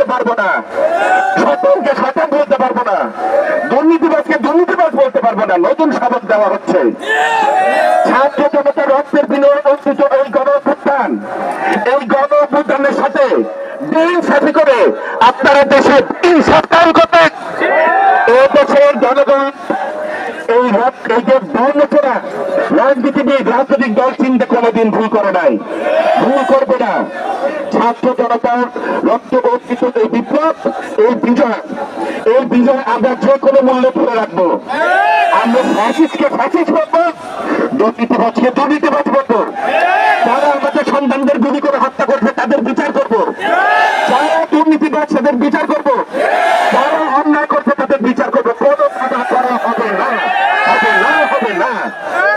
বলতে পারব না। শতানকে শতান বলতে পারব না। দুর্নীতিবাজকে দুর্নীতিবাজ বলতে পারব না। নতুন শপথ দেওয়া হচ্ছে। ছাত্র জনতা রক্তের বিনিময়ে অর্জিত এই গণ অভ্যুত্থান এই গণ অভ্যুত্থানের সাথে দিন করে আপনারা দেশে ইনসাফ কায়েম করবেন। এই দেশের জনগণ, এই এই যে দুর্নীতিরা, রাজনীতিবিদ, রাজনৈতিক দল চিন্তা কোনোদিন ভুল করে নাই। ভুল ছাত্র জনতার রক্ত অর্পিত এই বিপ্লব, এই বিজয় এই বিজয় আমরা যে কোনো মূল্যে ধরে রাখব। আমরা ফ্যাসিস্টকে ফ্যাসিস্ট করব দুর্নীতিবাজকে দুর্নীতিবাজ করব যারা আমাদের সন্তানদের গুলি করে হত্যা করবে, তাদের বিচার করব। যারা দুর্নীতিবাজ, তাদের বিচার করব। যারা অন্যায় করবে, তাদের বিচার করব। কোনো বাধা করা হবে না হবে না হবে না।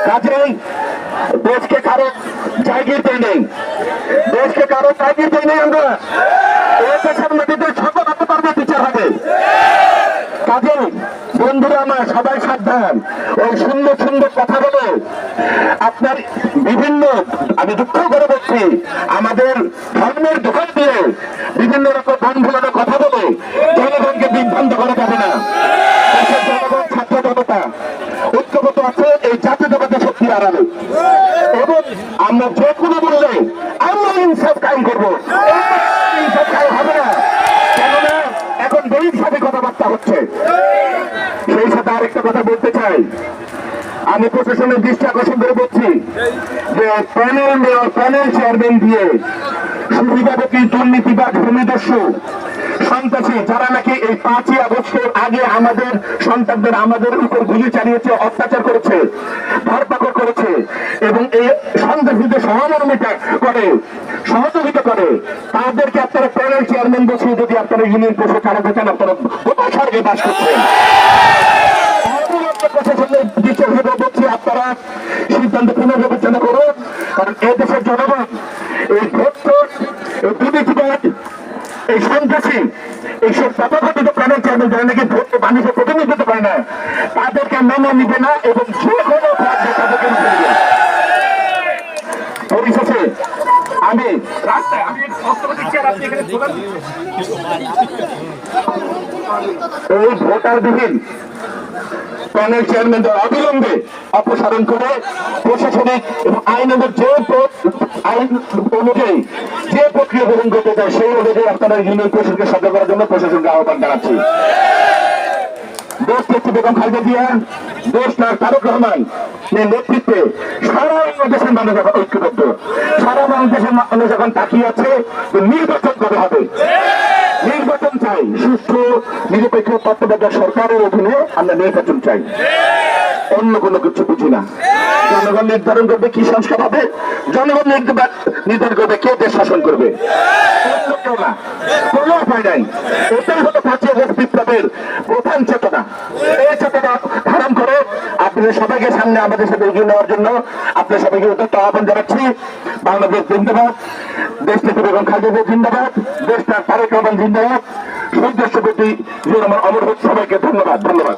কাজেই দেশকে কারও জায়গিয়ে দেয় নেই দেশকে কারও জায়গিয়ে দেয় নেই আমরা দেশের মাটিতে সকল পারবে, বিচার হবে। কাজেই বন্ধুরা আমার, সবাই সাবধান। ওই সুন্দর সুন্দর কথা বলে আপনার বিভিন্ন, আমি দুঃখ করে বলছি, আমাদের ধর্মের দোকান দিয়ে বিভিন্ন রকম বন্ধুরা কথা বলে জনগণকে বিভ্রান্ত করা যাবে না। জনগণ ছাত্র জনতা, ঐক্যবদ্ধ আছে, এই জাতীয়তাবাদী শক্তির আড়ালে। এবং আমরা যে কোনো বললে আমরা ইনসাফ কায়েম করব। ইনসাফ কায়েম হবে না। কেননা এখন বেইন সাথে কথাবার্তা হচ্ছে। সেই সাথে আরেকটা কথা বলতে চাই। আমি প্রশাসনের দৃষ্টি আকর্ষণ করে বলছি যে প্যানেল মেয়র প্যানেল চেয়ারম্যান দিয়ে সুবিধাভোগী দুর্নীতিবাদ ভূমিদস্যু সন্ত্রাসী যারা নাকি এই পাঁচই আগস্টের আগে আমাদের সন্তানদের আমাদের উপর গুলি চালিয়েছে, অত্যাচার করেছে, ধরপাকড় করেছে এবং এই সন্ত্রাসীদের সহমর্মিতা করে, সহযোগিতা করে, তাদেরকে আপনারা প্যানেল চেয়ারম্যান বসিয়ে যদি আপনারা ইউনিয়ন পরিষদ চালাতে চান আপনারা কোথায় স্বর্গে বাস করছেন। আপনারা সিদ্ধান্ত পুনর্বিবেচনা করুন, কারণ এই দেশের জনগণ এই ভোট এই দুর্নীতিবাদ এই এইসব তথাকথিত প্রাণের চেয়ারম্যান যারা নাকি ভোট মানুষের প্রতিনিধিত্ব করে না। তাদেরকে মেনে নিবে না এবং যে কোনো তাদেরকে। পরিশেষে আমি রাস্তায় আমি আপনি এখানে এই ভোটারবিহীন প্যানেল চেয়ারম্যানদের অবিলম্বে অপসারণ করে প্রশাসনিক এবং আইনের যে আইন অনুযায়ী যে প্রক্রিয়া গ্রহণ করতে চায় সেই অনুযায়ী আপনারা ইউনিয়ন পরিষদকে সভ্য করার জন্য প্রশাসনকে আহ্বান জানাচ্ছি। নির্বাচন চাই, সুষ্ঠু নিরপেক্ষ তত্ত্বাবধায়ক সরকারের অধীনে আমরা নির্বাচন চাই। অন্য কোনো কিছু বুঝি না। জনগণ নির্ধারণ করবে কি সংস্কার হবে, জনগণ নির্ধারণ করবে কে দেশ শাসন করবে। কোনো উপায় নাই। এটাই হলো বিপ্লবের প্রধান চেতনা। এই চেতনা ধারণ করে আপনাদের সবাইকে সামনে আমাদের সাথে এগিয়ে নেওয়ার জন্য আপনাদের সবাইকে উদ্যত আহ্বান জানাচ্ছি। বাংলাদেশ জিন্দাবাদ দেশ থেকে বেগম খালেদা জিন্দাবাদ দেশ তার তারেক রহমান জিন্দাবাদ, সূর্য সভাপতি আমার অমর হোক সবাইকে ধন্যবাদ ধন্যবাদ।